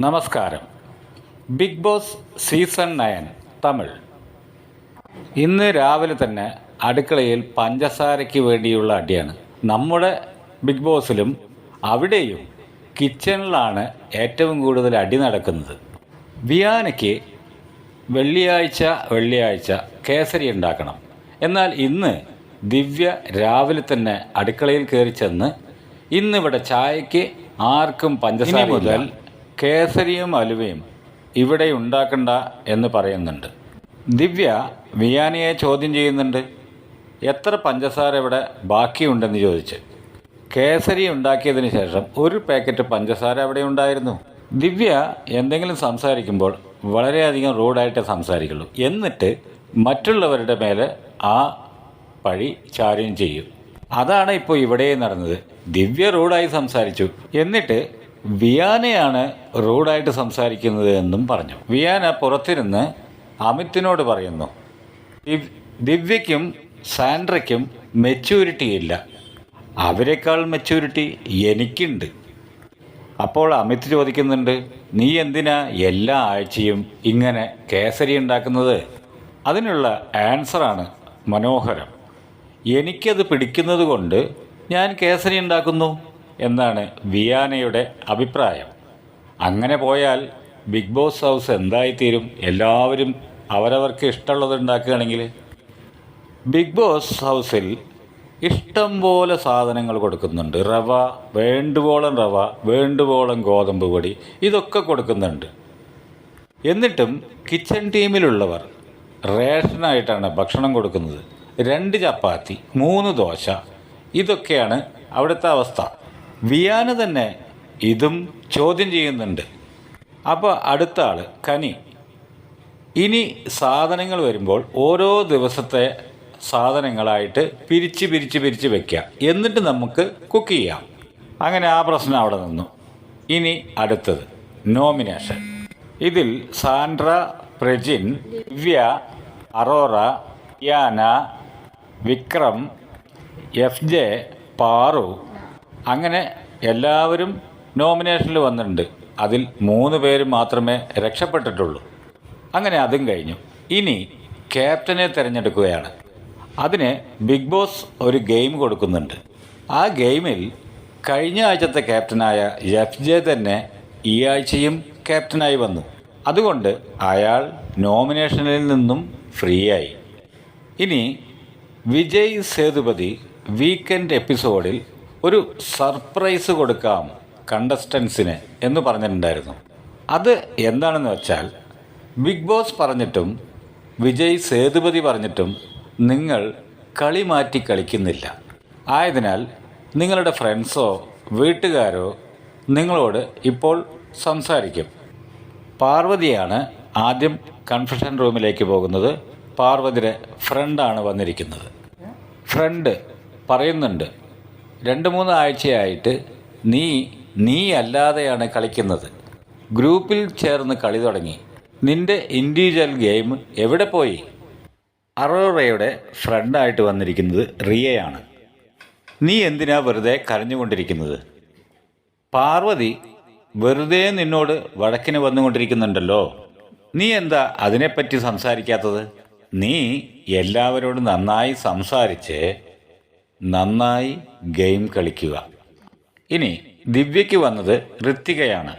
നമസ്കാരം. Bigg Boss season nine Tamil. ഇന്ന് രാവിലെ തന്നെ അടുക്കളയിൽ പഞ്ചസാരയ്ക്ക് വേണ്ടിയുള്ള അടിയാണ്. നമ്മുടെ ബിഗ് ബോസിലും അവിടെയും കിച്ചണിലാണ് ഏറ്റവും കൂടുതൽ അടി നടക്കുന്നത്. വിയാനയ്ക്ക് വെള്ളിയാഴ്ച വെള്ളിയാഴ്ച കേസരി ഉണ്ടാക്കണം. എന്നാൽ ഇന്ന് ദിവ്യ രാവിലെ തന്നെ അടുക്കളയിൽ കയറി ചെന്ന് ഇന്നിവിടെ ചായയ്ക്ക് ആർക്കും പഞ്ചസാര മുതൽ കേസരിയും അലുവയും ഇവിടെ ഉണ്ടാക്കണ്ട എന്ന് പറയുന്നുണ്ട്. ദിവ്യ വിയാനിയെ ചോദ്യം ചെയ്യുന്നുണ്ട് എത്ര പഞ്ചസാര ഇവിടെ ബാക്കിയുണ്ടെന്ന് ചോദിച്ച്. കേസരി ഉണ്ടാക്കിയതിന് ശേഷം ഒരു പാക്കറ്റ് പഞ്ചസാര അവിടെ ഉണ്ടായിരുന്നു. ദിവ്യ എന്തെങ്കിലും സംസാരിക്കുമ്പോൾ വളരെയധികം റൂഡായിട്ട് സംസാരിക്കുള്ളൂ. എന്നിട്ട് മറ്റുള്ളവരുടെ മേലെ ആ പഴി ചാര്യം ചെയ്യും. അതാണ് ഇപ്പോൾ ഇവിടെ നടന്നത്. ദിവ്യ റൂഡായി സംസാരിച്ചു. എന്നിട്ട് വിയാനയാണ് റൂഡായിട്ട് സംസാരിക്കുന്നത് എന്നും പറഞ്ഞു. വിയാന പുറത്തിരുന്ന് അമിത്തിനോട് പറയുന്നു "ദിവ്- ദിവ്യയ്ക്കും സാൻഡ്രയ്ക്കും മെച്യൂരിറ്റി ഇല്ല അവരെക്കാൾ മെച്യൂരിറ്റി എനിക്കുണ്ട്. അപ്പോൾ അമിത് ചോദിക്കുന്നുണ്ട് നീ എന്തിനാ എല്ലാ ആഴ്ചയും ഇങ്ങനെ കേസരി ഉണ്ടാക്കുന്നത്? അതിനുള്ള ആൻസറാണ് മനോഹരം. എനിക്കത് പിടിക്കുന്നത് കൊണ്ട് ഞാൻ കേസരി ഉണ്ടാക്കുന്നു. എന്നാണ് വിയാനയുടെ അഭിപ്രായം. അങ്ങനെ പോയാൽ ബിഗ് ബോസ് ഹൗസ് എന്തായിത്തീരും? എല്ലാവരും അവരവർക്ക് ഇഷ്ടമുള്ളത് ഉണ്ടാക്കുകയാണെങ്കിൽ? ബിഗ് ബോസ് ഹൗസിൽ ഇഷ്ടം പോലെ സാധനങ്ങൾ കൊടുക്കുന്നുണ്ട്. റവ വേണ്ടുവോളം റവ വേണ്ടുവോളം ഗോതമ്പ് പൊടി ഇതൊക്കെ കൊടുക്കുന്നുണ്ട്. എന്നിട്ടും കിച്ചൺ ടീമിലുള്ളവർ റേഷനായിട്ടാണ് ഭക്ഷണം കൊടുക്കുന്നത്. രണ്ട് ചപ്പാത്തി മൂന്ന് ദോശ ഇതൊക്കെയാണ് അവിടുത്തെ അവസ്ഥ. വിയാന തന്നെ ഇതും ചോദ്യം ചെയ്യുന്നുണ്ട്. അപ്പോൾ അടുത്ത ആൾ കനി. ഇനി സാധനങ്ങൾ വരുമ്പോൾ ഓരോ ദിവസത്തെ സാധനങ്ങളായിട്ട് പിരിച്ച് പിരിച്ച് പിരിച്ച് വെക്കുക എന്നിട്ട് നമുക്ക് കുക്ക് ചെയ്യാം. അങ്ങനെ ആ പ്രശ്നം അവിടെ നിന്നു. ഇനി അടുത്തത് നോമിനേഷൻ ഇതിൽ Sandra Prajin Divya Arora Yana Vikram F J Paru അങ്ങനെ എല്ലാവരും നോമിനേഷനിൽ വന്നിട്ടുണ്ട്. അതിൽ മൂന്ന് പേര് മാത്രമേ രക്ഷപ്പെട്ടിട്ടുള്ളൂ. അങ്ങനെ അതും കഴിഞ്ഞു. ഇനി ക്യാപ്റ്റനെ തിരഞ്ഞെടുക്കുകയാണ്. അതിന് ബിഗ് ബോസ് ഒരു ഗെയിം കൊടുക്കുന്നുണ്ട്. ആ ഗെയിമിൽ കഴിഞ്ഞ ആഴ്ചത്തെ ക്യാപ്റ്റനായ എഫ് ജെ തന്നെ ഈ ആഴ്ചയും ക്യാപ്റ്റനായി വന്നു. അതുകൊണ്ട് അയാൾ നോമിനേഷനിൽ നിന്നും ഫ്രീ ആയി ഇനി വിജയ് സേതുപതി വീക്കെൻഡ് എപ്പിസോഡിൽ ഒരു സർപ്രൈസ് കൊടുക്കാം കണ്ടസ്റ്റൻസിന് എന്ന് പറഞ്ഞിട്ടുണ്ടായിരുന്നു. അത് എന്താണെന്ന് വെച്ചാൽ ബിഗ് ബോസ് പറഞ്ഞിട്ടും വിജയ് സേതുപതി പറഞ്ഞിട്ടും നിങ്ങൾ കളി മാറ്റി കളിക്കുന്നില്ല. ആയതിനാൽ നിങ്ങളുടെ ഫ്രണ്ട്സോ വീട്ടുകാരോ നിങ്ങളോട് ഇപ്പോൾ സംസാരിക്കും. പാർവതിയാണ് ആദ്യം കൺഫെഷൻ റൂമിലേക്ക് പോകുന്നത്. പാർവതിയുടെ ഫ്രണ്ടാണ് വന്നിരിക്കുന്നത്. ഫ്രണ്ട് പറയുന്നുണ്ട് രണ്ട് മൂന്ന് ആഴ്ചയായിട്ട് നീ നീ അല്ലാതെയാണ് കളിക്കുന്നത്. ഗ്രൂപ്പിൽ ചേർന്ന് കളി തുടങ്ങി. നിന്റെ ഇൻഡിവിജ്വൽ ഗെയിം എവിടെ പോയി? അറോറയുടെ ഫ്രണ്ടായിട്ട് വന്നിരിക്കുന്നത് റിയയാണ്. നീ എന്തിനാ വെറുതെ കരഞ്ഞുകൊണ്ടിരിക്കുന്നത്? പാർവതി വെറുതെ നിന്നോട് വടക്കിന് വന്നുകൊണ്ടിരിക്കുന്നുണ്ടല്ലോ. നീ എന്താ അതിനെപ്പറ്റി സംസാരിക്കാത്തത്? നീ എല്ലാവരോടും നന്നായി സംസാരിച്ച് നന്നായി ഗെയിം കളിക്കുക. ഇനി ദിവ്യയ്ക്ക് വന്നത് ഋത്തികയാണ്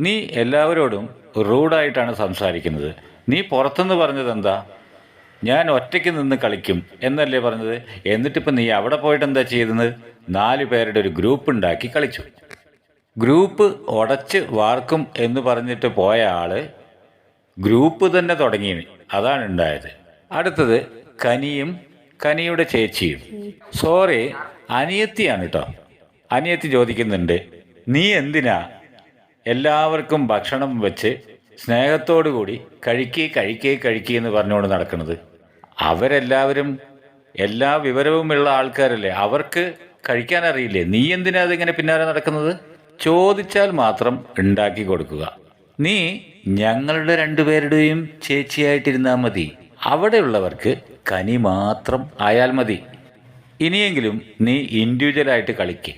നീ എല്ലാവരോടും റൂഡായിട്ടാണ് സംസാരിക്കുന്നത്. നീ പുറത്തുനിന്ന് പറഞ്ഞത് എന്താ ഞാൻ ഒറ്റയ്ക്ക് നിന്ന് കളിക്കും എന്നല്ലേ പറഞ്ഞത്? എന്നിട്ടിപ്പോൾ നീ അവിടെ പോയിട്ട് എന്താ ചെയ്തത്? നാല് പേരുടെ ഒരു ഗ്രൂപ്പ് ഉണ്ടാക്കി കളിച്ചു. ഗ്രൂപ്പ് ഉടച്ച് വാർക്കും എന്ന് പറഞ്ഞിട്ട് പോയ ആൾ ഗ്രൂപ്പ് തന്നെ തുടങ്ങി അതാണ് ഉണ്ടായത്. അടുത്തത് കനിയും കനിയുടെ ചേച്ചിയും. സോറി അനിയത്തിയാണ് കേട്ടോ അനിയത്തി ചോദിക്കുന്നുണ്ട് നീ എന്തിനാ എല്ലാവർക്കും ഭക്ഷണം വെച്ച് സ്നേഹത്തോടു കൂടി കഴിക്കേ കഴിക്കേ കഴിക്കേ എന്ന് പറഞ്ഞുകൊണ്ട് നടക്കുന്നത്? അവരെല്ലാവരും എല്ലാ വിവരവുമുള്ള ആൾക്കാരല്ലേ? അവർക്ക് കഴിക്കാൻ അറിയില്ലേ നീ എന്തിനാ അതിങ്ങനെ പിന്നാലെ നടക്കുന്നത്? ചോദിച്ചാൽ മാത്രം ഉണ്ടാക്കി കൊടുക്കുക. നീ ഞങ്ങളുടെ രണ്ടുപേരുടെയും ചേച്ചിയായിട്ടിരുന്നാൽ മതി. അവിടെയുള്ളവർക്ക് കനി മാത്രം ആയാൽ മതി. ഇനിയെങ്കിലും നീ ഇൻഡിവിജ്വലായിട്ട് കളിക്ക്.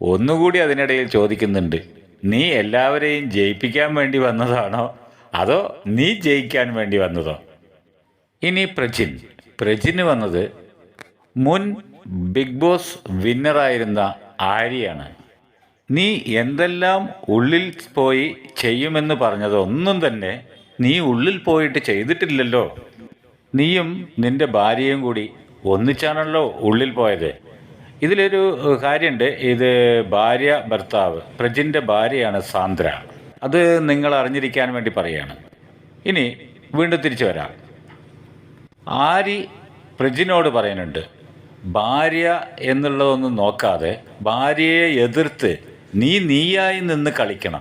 ഒന്നുകൂടി അതിനിടയിൽ ചോദിക്കുന്നുണ്ട് നീ എല്ലാവരെയും ജയിപ്പിക്കാൻ വേണ്ടി വന്നതാണോ? അതോ നീ ജയിക്കാൻ വേണ്ടി വന്നതോ? ഇനി പ്രജിൻ. പ്രജിന് വന്നത് മുൻ ബിഗ് ബോസ് വിന്നറായിരുന്ന ആര്യയാണ്. നീ എന്തെല്ലാം ഉള്ളിൽ പോയി ചെയ്യുമെന്ന് പറഞ്ഞതൊന്നും തന്നെ നീ ഉള്ളിൽ പോയിട്ട് ചെയ്തിട്ടില്ലല്ലോ. നീയും നിന്റെ ഭാര്യയും കൂടി ഒന്നിച്ചാണല്ലോ ഉള്ളിൽ പോയത്. ഇതിലൊരു കാര്യമുണ്ട് ഇത് ഭാര്യ ഭർത്താവ് പ്രജിന്റെ ഭാര്യയാണ് സാന്ദ്ര. അത് നിങ്ങൾ അറിഞ്ഞിരിക്കാൻ വേണ്ടി പറയാണ്. ഇനി വീണ്ടും തിരിച്ചു വരാം. ആരി പ്രജിനോട് പറയുന്നുണ്ട് ഭാര്യ എന്നുള്ളതൊന്നും നോക്കാതെ ഭാര്യയെ എതിർത്ത് നീ നീയായി നിന്ന് കളിക്കണം.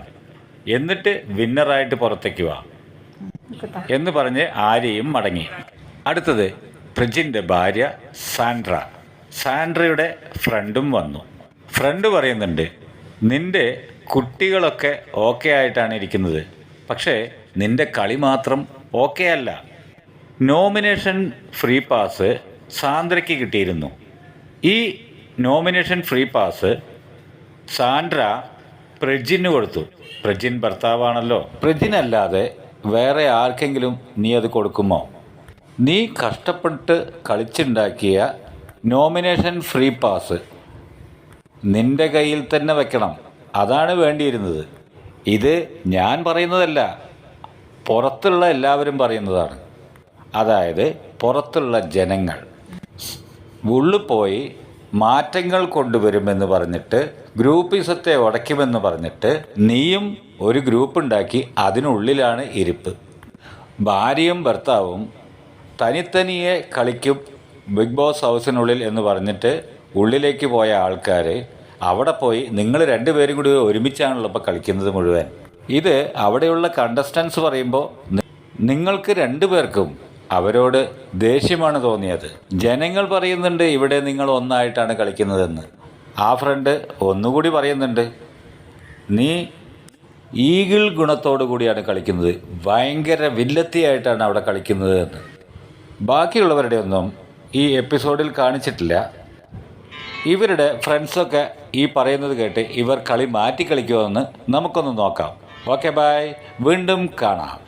എന്നിട്ട് വിന്നറായിട്ട് പുറത്തേക്ക് വാ. എന്ന് പറഞ്ഞ് ആരെയും മടങ്ങി. അടുത്തത് പ്രജിന്റെ ഭാര്യ സാൻഡ്ര. സാൻഡ്രയുടെ ഫ്രണ്ടും വന്നു. ഫ്രണ്ട് പറയുന്നുണ്ട് നിന്റെ കുട്ടികളൊക്കെ ഓക്കെ ആയിട്ടാണ് ഇരിക്കുന്നത്. പക്ഷേ നിന്റെ കളി മാത്രം ഓക്കെ അല്ല. നോമിനേഷൻ ഫ്രീ പാസ് സാന്ദ്രയ്ക്ക് കിട്ടിയിരുന്നു. ഈ നോമിനേഷൻ ഫ്രീ പാസ് സാൻഡ്ര പ്രജിന് കൊടുത്തു. പ്രജിൻ ഭർത്താവാണല്ലോ. പ്രജിനല്ലാതെ വേറെ ആർക്കെങ്കിലും നീ അത് കൊടുക്കുമോ? നീ കഷ്ടപ്പെട്ട് കളിച്ചുണ്ടാക്കിയ നോമിനേഷൻ ഫ്രീ പാസ് നിന്റെ കയ്യിൽ തന്നെ വെക്കണം. അതാണ് വേണ്ടിയിരുന്നത്. ഇത് ഞാൻ പറയുന്നതല്ല. പുറത്തുള്ള എല്ലാവരും പറയുന്നതാണ്. അതായത് പുറത്തുള്ള ജനങ്ങൾ. ഉള്ളു പോയി മാറ്റങ്ങൾ കൊണ്ടുവരുമെന്ന് പറഞ്ഞിട്ട് ഗ്രൂപ്പിസത്തെ ഉടയ്ക്കുമെന്ന് പറഞ്ഞിട്ട് നീയും ഒരു ഗ്രൂപ്പ് ഉണ്ടാക്കി അതിനുള്ളിലാണ് ഇരിപ്പ്. ഭാര്യയും ഭർത്താവും തനിത്തനിയെ കളിക്കും ബിഗ് ബോസ് ഹൗസിനുള്ളിൽ എന്ന് പറഞ്ഞിട്ട് ഉള്ളിലേക്ക് പോയ ആൾക്കാർ അവിടെ പോയി നിങ്ങൾ രണ്ടുപേരും കൂടി ഒരുമിച്ചാണല്ലോ ഇപ്പോൾ കളിക്കുന്നത് മുഴുവൻ. ഇത് അവിടെയുള്ള കണ്ടസ്റ്റൻസ് പറയുമ്പോൾ നിങ്ങൾക്ക് രണ്ടുപേർക്കും അവരോട് ദേഷ്യമാണ് തോന്നിയത്. ജനങ്ങൾ പറയുന്നുണ്ട് ഇവിടെ നിങ്ങൾ ഒന്നായിട്ടാണ് കളിക്കുന്നതെന്ന്. ആ ഫ്രണ്ട് ഒന്നുകൂടി പറയുന്നുണ്ട് നീ ഈഗിൾ ഗുണത്തോടു കൂടിയാണ് കളിക്കുന്നത്. ഭയങ്കര വില്ലത്തിയായിട്ടാണ് അവിടെ കളിക്കുന്നത് എന്ന് ബാക്കിയുള്ളവരുടെ ഒന്നും ഈ എപ്പിസോഡിൽ കാണിച്ചിട്ടില്ല. ഇവരുടെ ഫ്രണ്ട്സൊക്കെ ഈ പറയുന്നത് കേട്ട് ഇവർ കളി മാറ്റി കളിക്കുമെന്ന് നമുക്കൊന്ന് നോക്കാം. ഓക്കെ ബായ് വീണ്ടും കാണാം.